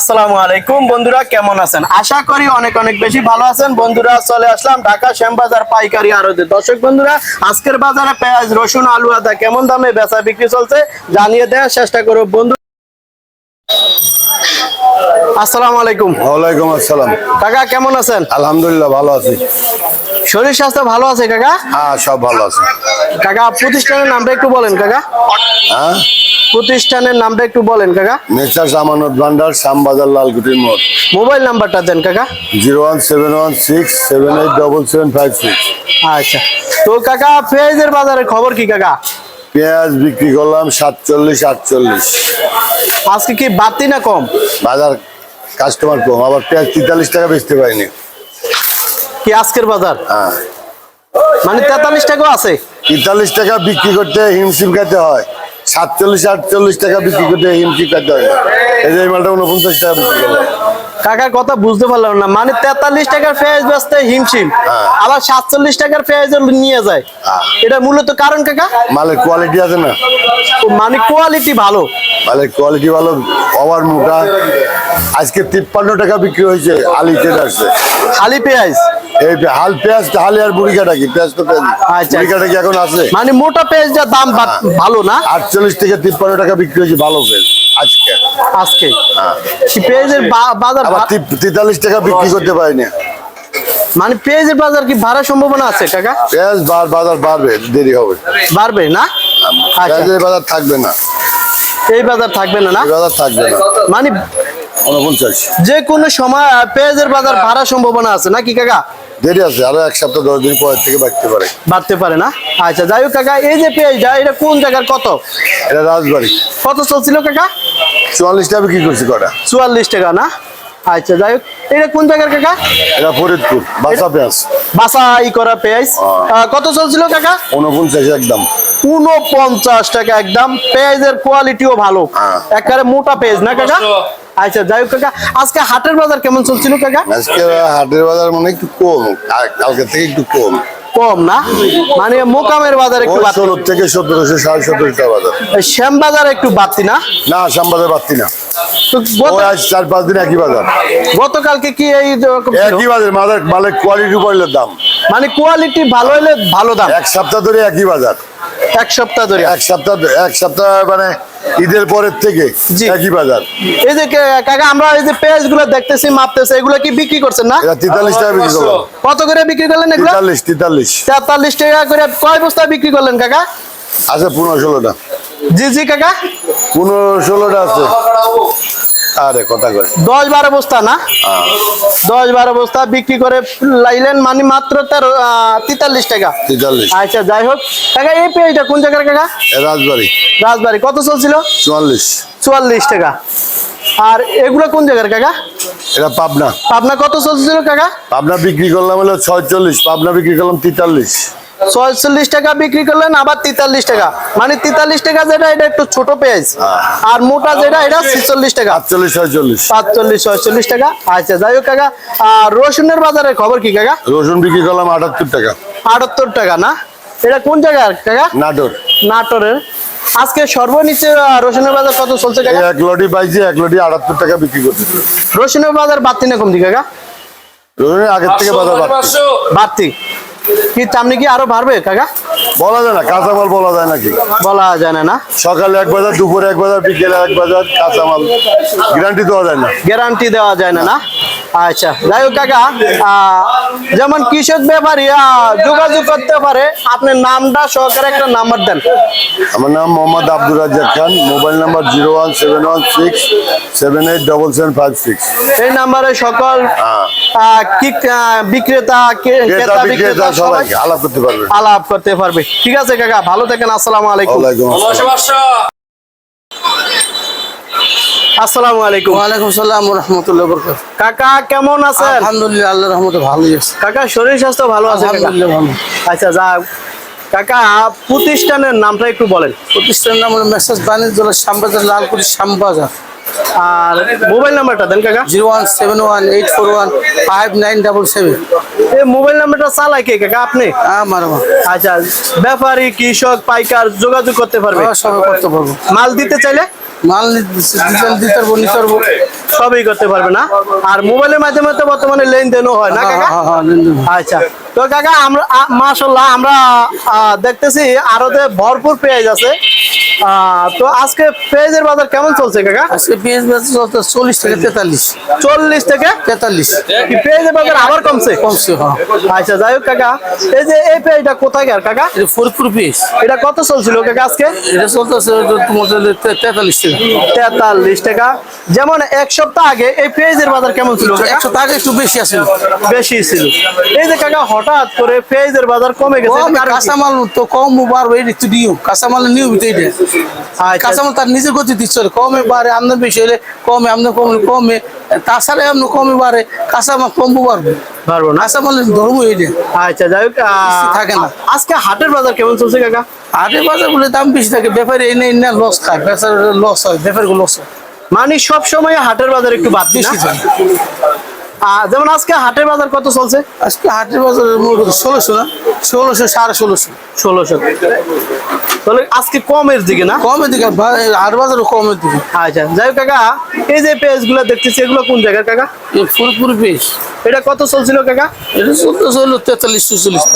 আসসালামু আলাইকুম বন্ধুরা কেমন আছেন? আশা করি অনেক অনেক বেশি ভালো আছেন। বন্ধুরা চলে আসলাম ঢাকা শ্যামবাজার পাইকারি আড়তে দর্শক বন্ধুরা আজকের বাজারে পেঁয়াজ রসুন আলু আদা কেমন দামে বেচা বিক্রি চলছে জানিয়ে দেওয়ার চেষ্টা করব। বন্ধু আসসালামু আলাইকুম। ওয়ালাইকুম আসসালাম। কাকা কেমন আছেন? আলহামদুলিল্লাহ ভালো আছি। শরীর স্বাস্থ্য ভালো আছে কাকা? হ্যাঁ সব ভালো আছে। কাকা প্রতিষ্ঠানের নামটা একটু বলেন কাকা। হ্যাঁ? প্রতিষ্ঠানের নামটা একটু বলেন কাকা। নেচার সামানত ভান্ডার শ্যামবাজার লালকুটির মোড়। মোবাইল নাম্বারটা দেন কাকা। Zero one seven one six seven eight double seven five six. আচ্ছা। তো কাকা পেঁয়াজের বাজারের খবর কি কাকা? পেঁয়াজ বিক্রি করলাম সাতচল্লিশ আটচল্লিশ। আজকে কি বাড়তি না কম? বাজার কাস্টমার কম আবার পেঁয়াজ তেতাল্লিশ টাকা বেচতে পারিনি। কি আজকের বাজার? হ্যাঁ। মানে তেতাল্লিশ টাকাও আছে। তেতাল্লিশ টাকা বিক্রি করতে হিমশিম খাইতে হয়। সাতচল্লিশ আটচল্লিশ টাকা বিক্রি করতে হিমশিম খাইতে হয়। এই যে মালটা উনপঞ্চাশ টাকা বিক্রি করলাম। কাকার কথা বুঝতে পারলাম না। মানে তেতাল্লিশ টাকার পেঁয়াজ বেচতে হিমশিম হ্যাঁ। আবার সাতচল্লিশ টাকার পেঁয়াজ নিয়ে যায়। হ্যাঁ। এটা মূলত কারণ কাকা? মালের কোয়ালিটি আছে না। মানে কোয়ালিটি ভালো। মালের কোয়ালিটি ভালো ওভার মোটা। আজকে তিপ্পান্ন টাকা বিক্রি হয়েছে আলি ট্রেডার্সে খালি পেঁয়াজ। এই হাল পেঁয়াজ হালি আর বুড়ি কাটা কি? পেঁয়াজ তো পেঁয়াজ। আচ্ছা। বুড়ি কাটা কি এখন আছে? মানে মোটা পেঁয়াজটার দাম ভালো না? আটচল্লিশ থেকে তিপ্পান্ন টাকা বিক্রি হয়েছে ভালো পেঁয়াজ আজকে। আজকে? হ্যাঁ। পেঁয়াজের বাজার তেতাল্লিশ টাকা বিক্রি করতে পারিনি। মানে পেঁয়াজের বাজার কি সম্ভাবনা আছে কাকা? পেঁয়াজ বাজার বাড়বে দেরি হবে। বাড়বে না? আচ্ছা। পেঁয়াজের বাজার থাকবে না। এই বাজার থাকবে না না? বাজার থাকবে না। মানে যে কোনো সময় পেঁয়াজের বাজার ভাড়া সম্ভাবনা আছে নাকি কাকা? দেরি আছে আরও এক সপ্তাহ দশ দিন পরের থেকে বাড়তে পারে। বাড়তে পারে না? আচ্ছা যাই হোক কাকা এই যে পেঁয়াজটা এটা কোন জায়গার কত? এটা রাজবাড়ি। কত চলছিল কাকা? চুয়াল্লিশ টাকা বিক্রি করছি কটা। চুয়াল্লিশ টাকা না? আচ্ছা যাই হোক এটা কোন জায়গার কাকা? এটা ফরিদপুর বাসা পেঁয়াজ। বাসাই করা পেঁয়াজ। কত চলছিল কাকা? উনপঞ্চাশ একদম। উনপঞ্চাশ টাকা একদম পেঁয়াজের কোয়ালিটিও ভালো। হ্যাঁ। একেবারে মোটা পেঁয়াজ না কাকা? আচ্ছা যাই হোক কাকা আজকে হাটের বাজার কেমন চলছিল কাকা? আজকে হাটের বাজার মানে একটু কম কালকে থেকে একটু কম। কম না? মানে মোকামের বাজার একটু ষোলো থেকে সতেরোশো সাড়ে সতেরোশো বাজার। শ্যাম বাজার একটু বাড়তি না? না শ্যাম বাজার বাড়তি না। চার পাঁচ দিন একই বাজার। গতকালকে কি এই একই বাজার মালের মালের কোয়ালিটি উপর দাম। মানে কোয়ালিটি ভালো হলে ভালো দাম। এক সপ্তাহ ধরে একই বাজার। এক সপ্তাহ ধরে। এক সপ্তাহ এক সপ্তাহ মানে ঈদের পরের থেকে একই বাজার। এই যে কাকা আমরা এই যে পেঁয়াজগুলো দেখতেছি মাপতেছি এগুলো কি বিক্রি করছেন না? তেতাল্লিশ টাকা বিক্রি করলাম কত করে বিক্রি করলেন তেতাল্লিশ তেতাল্লিশ। তেতাল্লিশ টাকা করে কয় বস্তা বিক্রি করলেন কাকা? আছে পনেরো ষোলোটা। জি জি কাকা। পনেরো ষোলোটা আছে। আরে কথা কয়। দশ বারো বস্তা না? দশ বারো বস্তা বিক্রি করে লাইলেন মানে মাত্র তেরো আহ, তেতাল্লিশ টাকা। তেতাল্লিশ। আচ্ছা যাই হোক। কাকা এই পেঁয়াজটা কোন জায়গার কাকা? রাজবাড়ি। রাজবাড়ি। কত চলছিল? চুয়াল্লিশ। চুয়াল্লিশ টাকা। আর এগুলো কোন জায়গার কাকা? এটা পাবনা। পাবনা কত চলছিল কাকা? পাবনা বিক্রি করলাম হলো ছয়চল্লিশ পাবনা বিক্রি করলাম তেতাল্লিশ। ছয়চল্লিশ টাকা বিক্রি করলেন আবার তেতাল্লিশ টাকা। মানে তেতাল্লিশ টাকা যেটা এটা একটু ছোট পেঁয়াজ। আর মোটা যেটা এটা ছিচল্লিশ টাকা। আটচল্লিশ ছয়চল্লিশ। সাতচল্লিশ ছয়চল্লিশ টাকা। আচ্ছা যাই হোক কাকা আর রসুনের বাজারের খবর কি কাকা? রসুন বিক্রি করলাম আটাত্তর টাকা। আটাত্তর টাকা না? এটা কোন জায়গার কাকা? নাটোর। নাটোরের। আজকে সর্বনিচে রসুনের বাজার কত চলছে কাকা? এক লটি পাইছি এক লটি আটাত্তর টাকা বিক্রি করতে রসুনের বাজার বাড়তি না কমতি কাকা? রসুনের আগের থেকে বাজার বাড়ছে বাড়তি। কি কি আরও বাড়বে কাকা? বলা যায় না কাঁচামাল বলা যায় নাকি? বলা যায় না না? সকালে এক বাজার দুপুরে এক বাজার বিকেলে এক বাজার কাঁচামাল গ্যারান্টি দেওয়া যায় না। গ্যারান্টি দেওয়া যায় না না? আচ্ছা যাই হোক কাকা যেমন কৃষক ব্যাপারী যোগাযোগ করতে পারে আপনি নামটা সহকারে একটা নাম্বার দেন। আমার নাম Mohammad Abdur Razzak Khan mobile number zero one seven one six seven eight double seven five six. এই নাম্বারে সকল কি বিক্রেতা কে- ক্রেতা ক্রেতা বিক্রেতা বিক্রেতা সবাই আলাপ করতে পারবে। আলাপ করতে পারবে। ঠিক আছে কাকা ভালো থাকেন আসসালামু আলাইকুম। আসসালাম। আসসালামু আলাইকুম। ওয়ালাইকুম সালাম রহমতুল্লাহ বরকাত। কাকা কেমন আছেন? আলহামদুলিল্লাহ আল্লাহ রহমতে ভালোই আছে। কাকা শরীর স্বাস্থ্য ভালো আছে? আলহামদুলিল্লাহ ভালো। আচ্ছা যা কাকা প্রতিষ্ঠানের নামটা একটু বলেন। প্রতিষ্ঠানের নাম হলো মেসেজ বাণিজ্য শ্যামবাজার লালকুটি শ্যামবাজার। আর মোবাইল নাম্বারটা দেন কাকা। Zero one seven one eight four one five nine double seven. এই মোবাইল নাম্বারটা চালায় কে কাকা? আপনি? আমার আচ্ছা ব্যাপারী কৃষক পাইকার যোগাযোগ করতে পারবে? সবাই করতে পারব। মাল দিতে চাইলে? মাল নিতে দিতে দিতে পারব নিতে পারব। সবই করতে পারবে না? আর মোবাইলের মাধ্যমে তো বর্তমানে লেনদেনও হয় না হ্যাঁ, কাকা? হ্যাঁ, হ্যাঁ। আচ্ছা তো কাকা আমরা মাশাল্লাহ আমরা দেখতেছি আরতে ভরপুর পেঁয়াজ আছে। তো আজকে পেঁয়াজের বাজার কেমন চলছে কাকা? আজকে পেঁয়াজ বেচা চলতে চল্লিশ থেকে তেতাল্লিশ। চল্লিশ থেকে তেতাল্লিশ। পেঁয়াজের বাজার আবার কমছে? কমছে হ্যাঁ। আচ্ছা যাই হোক কাকা এই যে এই পেঁয়াজটা কোথায় গেল কাকা? ফরিদপুর পেঁয়াজ। এটা কত চলছিল কাকা আজকে? এটা চলতেছে তোমার তেতাল্লিশ টাকা। তেতাল্লিশ টাকা। যেমন এক সপ্তাহ আগে এই পেঁয়াজের বাজার কেমন ছিল কাকা? একশো টাকা একটু বেশি আছে বেশি ছিল। এই যে কাকা হঠাৎ করে পেঁয়াজের বাজার কমে গেছে? কাঁচামাল তো কম বাড়বে এটা তো নিয়ম কাঁচামাল নিয়মিত এটা আচ্ছা, কাঁচামাল তার নিজের গতি দিচ্ছে কমে বাড়ে আমদানি বেশি হলে কমে আমদানি কমে কমে। তাছাড়া এমন কমে বাড়ে কাঁচামাল কম বাড়বে। পারব না? কাঁচামালের ধর্ম এটা আচ্ছা যাই হোক থাকে না। আজকে হাটের বাজার কেমন চলছে কাকা? আরে বাজার বলে দাম বেশি থাকে ব্যাপারে এনে এনে লস খায় বেচার লস হয় ব্যাপারগুলো লস হয়। মানে সব সময় হাটের বাজার একটু বাদ বেশি বেশি যায়। যেমন আজকে হাটের বাজার কত চলছে? আজকে হাটের বাজার ষোলোশো না? ষোলোশো সাড়ে ষোলোশো। ষোলোশো। তাহলে আজকে কমের দিকে না? কমের দিকে বা- হাট বাজারও কমের দিকে। আচ্ছা যাই হোক কাকা এই যে পেজগুলো দেখতেছি এগুলো কোন জায়গার কাকা? এই ফুলপুরি পেস এটা কত চলছিল কাকা? এটা তেতাল্লিশ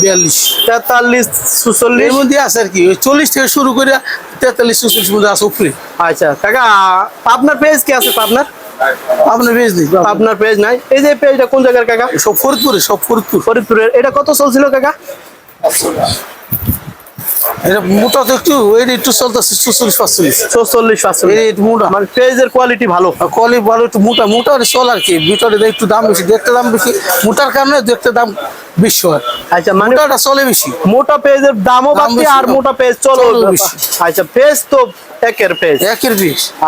বিয়াল্লিশ। তেতাল্লিশ এর মধ্যে আছে আর কি ওই চল্লিশ থেকে শুরু করে তেতাল্লিশ মধ্যে আছে উপরে। আচ্ছা কাকা আপনার পেজ কি আছে আপনার আপনার বেশ দিই আপনার পেজ নাই? এই যে পেজটা কোন জায়গার কাকা? সব ফরিদপুরে সব ফরিদপুর। ফরিদপুরের। এটা কত চলছিল কাকা? এটা মোটা তো একটু এটা একটু চলতেছে চল্লিশ পাঁচচল্লিশ। চৌচল্লিশ পাঁচচল্লিশ। এটা মোটা। মানে পেজের কোয়ালিটি ভালো। কলি ভালো একটু মোটা মোটা হলে চল আর কি। ভিতরে একটু দাম বেশি দেখতে দাম বেশি। মোটার কারণে দেখতে দাম বেশি হয়। আচ্ছা মানে মোটাটা চলে বেশি। মোটা পেজের দামও বাড়তি আর মোটা পেজ চলো। আচ্ছা পেজ তো একের পেজ একের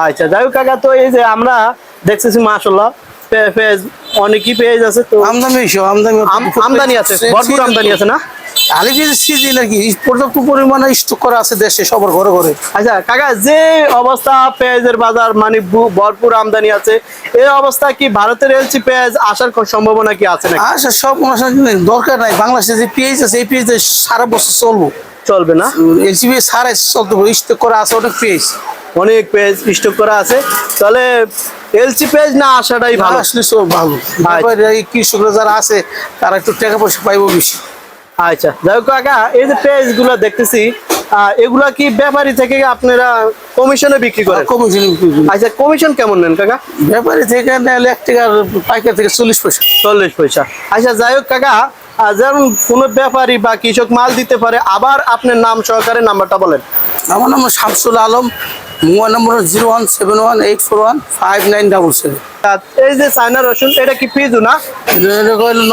আচ্ছা যাই হোক কাকা তো এই যে আমরা দেখতেছি মাশাল্লাহ পেজ অনেকই পেজ আছে তো। আমদানি আমদানি আমদানি আছে ভরপুর আমদানি আছে না? আলি সিজন আর কি পর্যাপ্ত পরিমাণে স্টক করা আছে দেশে সবার ঘরে ঘরে। আচ্ছা কাকা যে অবস্থা পেঁয়াজের বাজার মানে ভরপুর আমদানি আছে এই অবস্থা কি ভারতের এলসি পেঁয়াজ আসার সম্ভাবনা কি আছে নাকি? আচ্ছা সব মশলা দরকার নাই। বাংলাদেশে যে পেঁয়াজ আছে এই পেঁয়াজ সারা বছর চলবো। চলবে না? সারা চলতে স্টক করা আছে অনেক পেঁয়াজ। অনেক পেজ স্টক করা আছে। তাহলে এলসি পেজ না আসাটাই ভালো। আসলে সব ভালো। এই কৃষকরা যারা আছে তারা একটু টাকা পয়সা পাইবো বেশি। আচ্ছা যাই হোক কাকা এই যে পেজগুলা দেখতেছি এগুলা কি ব্যাপারী থেকে আপনারা কমিশনে বিক্রি করেন? কমিশন আচ্ছা কমিশন কেমন নেন কাকা? ব্যাপারী থেকে নেলে এক টাকা আর পাইকার থেকে চল্লিশ পয়সা। চল্লিশ পয়সা। আচ্ছা যাই হোক কাকা যেমন কোনো ব্যাপারী বা কৃষক মাল দিতে পারে আবার আপনার নাম সহকারে নাম্বারটা বলেন। আমার নাম Shamsul Alam mobile number zero one seven one eight four one five nine double seven. এই যে চায়না রসুন এটা কি পিজু না?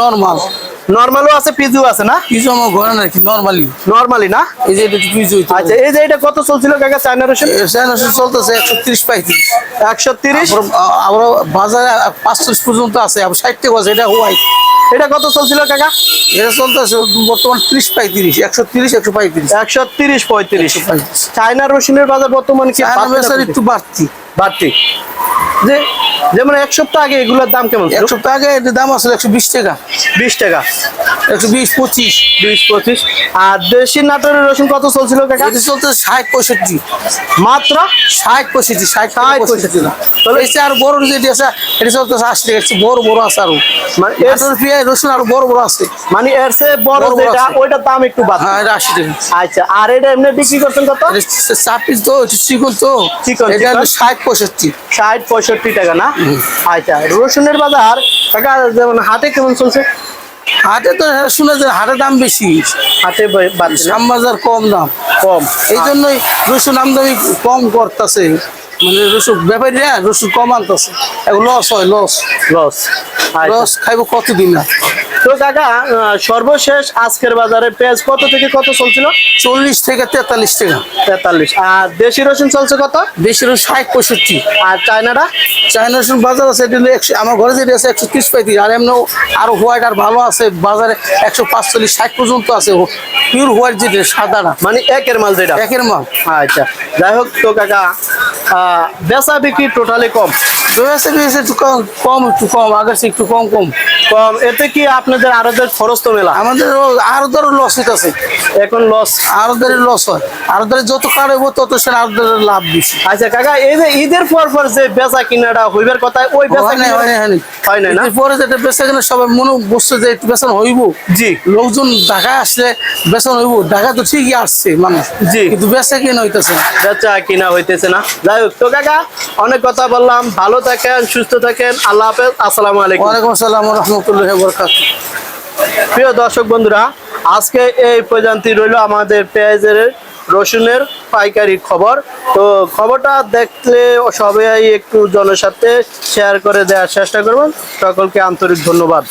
নর্মাল নর্মালও আছে পিজু আছে না? কিছু আমার ঘরে নাকি নর্মালি নর্মালি না? এই যে এটা পিছু আচ্ছা এই যে এটা কত চলছিল কাকা চায়না রসুন? চলতেছে একশো তিরিশ পঁয়ত্রিশ। একশো তিরিশ? আমরা বাজারে পাঁচচল্লিশ পর্যন্ত আছে ষাট টাকা আছে এটা হোয়াইট এটা কত চলছিল কাকা? এটা চলতেছে বর্তমান ত্রিশ পঁয়ত্রিশ একশো তিরিশ একশো পঁয়ত্রিশ। একশো তিরিশ পঁয়ত্রিশ। 135 চায়না রসুনের বাজার বর্তমানে কি? একটু বাড়তি। বাড়তি। যে যেমন এক সপ্তাহ আগে এগুলোর দাম কেমন এক সপ্তাহ আগে এটার দাম আসলে একশো বিশ টাকা। বিশ টাকা। একশো বিশ পঁচিশ। বিশ পঁচিশ। আর দেশি নাটোরের রসুন কত চলছিল কাকা? এটা ষাট পঁয়ষট্টি। মাত্র? ষাট পঁয়ষট্টি ষাট ষাট ষাট পঁয়ষট্টি। তাহলে এসে আর বড় যেটি আছে এটা চলতেছে আশি টাকা বড় বড় আছে আরও। মানে এর- এর পেঁয়াজ রসুন আরও বড় বড় আছে। মানে এর চেয়ে বড় যেটা ওইটার দাম একটু বাড়তি হ্যাঁ এটা আশি টাকা। আচ্ছা আর এটা এমনি বিক্রি করছেন কত? এটা চাপিস তো চিকন তো। চিকন, এটা ষাট পঁয়ষট্টি। ষাট পঁয়ষট্টি টাকা না? আচ্ছা রসুনের বাজার কাকা যেমন হাটে কেমন চলছে? হাটে তো শুনে যে হাটের দাম বেশি। হাটে ব- বাড়ছে না? কম দাম। কম। এই জন্যই রসুন আমদানি কম করতেছে। মানে রসুন ব্যাপারীরা রসুন কম আনতেছে। লস হয় লস লস লস খাইবো কতদিন না তো কাকা সর্বশেষ আজকের বাজারে পেঁয়াজ কত থেকে কত চলছিল? চল্লিশ থেকে তেতাল্লিশ টাকা। তেতাল্লিশ। আর দেশি রসুন চলছে কত? দেশের ষাট পঁয়ষট্টি। আর চায়নাটা? চায়না রসুন বাজার আছে এটা একশো আমার ঘরে যেটা আছে একশো তিরিশ পঁয়ত্রিশ আর এমনি আরও হোয়াইট আর ভালো আছে বাজারে একশো পাঁচচল্লিশ ষাট পর্যন্ত আছে পিওর হোয়াইট যেটা সাদাটা। মানে একের মাল যেটা? একের মাল। আচ্ছা যাই হোক তো কাকা আহ, বেচা বিক্রি টোটালি কম। ব্যবসা ব্যবসা একটু কম কম একটু কম আগের চেয়ে একটু কম কম। কম। এতে কি আপনাদের আরদের খরচ তো মেলা? আমাদের আরও লস হইতেছে। এখন লস আরও লস হয়। আরও যত কাটাইবো তত সে আরও লাভ বেশি আচ্ছা কাকা এই যে ঈদের পর পর যে বেচা কিনাটা হইবার কথা ওই বেচা হয় হয় নাই, হয় নাই। না? এরপরে যেটা বেচা কিনা সবাই মনে বসছে যে একটু বেতন হইব। জি। লোকজন ঢাকা আসলে বেতন হইব। ঢাকা তো ঠিকই আসছে মানুষ। জি। কিন্তু বেচা কিনা হইতেছে না। বেচা কিনা হইতেছে না। যাই হোক তো কাকা অনেক কথা বললাম। ভালো থাকেন সুস্থ থাকেন। আল্লাহ হাফেজ। আসসালামু আলাইকুম। ওয়ালাইকুম আসসালাম রহমতুল্লাহ বরকাত প্রিয় দর্শক বন্ধুরা আজকে এই পর্যন্ত রইল আমাদের পেঁয়াজের রসুনের পাইকারি খবর। তো খবরটা দেখলে সবাই একটু জনসাথে সাথে শেয়ার করে দেওয়ার চেষ্টা করবেন। সকলকে আন্তরিক ধন্যবাদ।